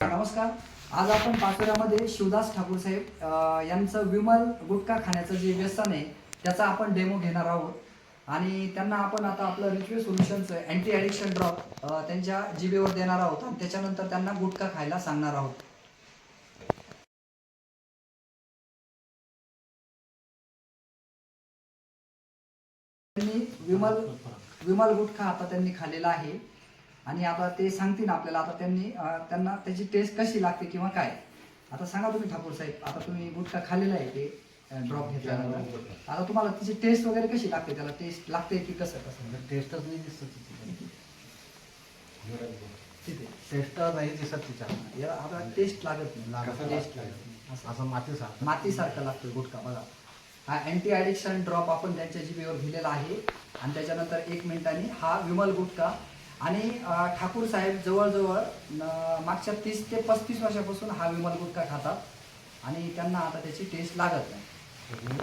नमस्कार. आज आपण पाचोऱ्यामध्ये शिवदास ठाकूर साहेब यांचं विमल गुटखा खाण्याचं जे व्यसन आहे त्याचा आपण डेमो घेणार आहोत. आणि त्यांना आपण आता आपलं रिच्युअल सोल्युशनचं अँटी ॲडिक्शन ड्रॉप त्यांच्या जिभेवर देणार आहोत आणि त्याच्यानंतर त्यांना गुटखा खायला सांगणार आहोत. त्यांनी विमल विमल गुटखा आता त्यांनी खाल्लेला आहे. आणि आता ते सांगतील आपल्याला. आता त्यांनी त्यांना त्याची टेस्ट कशी लागते किंवा काय? आता सांगा तुम्ही ठाकूर साहेब. आता तुम्ही गुटखा खाल्लेला आहे ते ड्रॉप घेतल्यानंतर. आता तुम्हाला तिची टेस्ट वगैरे कशी लागते? त्याला टेस्ट लागते की कसं कसं? टेस्टच नाही दिसत तिथे टेस्ट नाही दिसत तिच्या. आता टेस्ट लागत नाही. टेस्ट लागत. असं. असं माती सारखं मातीसारखं लागतं गुटखा बघा. हा अँटी ॲडिक्शन ड्रॉप आपण त्यांच्या जिभेवर दिलेला आहे. आणि त्याच्यानंतर एक मिनिटांनी हा विमल गुटखा आणि ठाकूर साहेब जवळजवळ मागच्या तीस ते पस्तीस वर्षापासून हा विमल गुटखा खातात आणि त्यांना आता त्याची टेस्ट लागत नाही.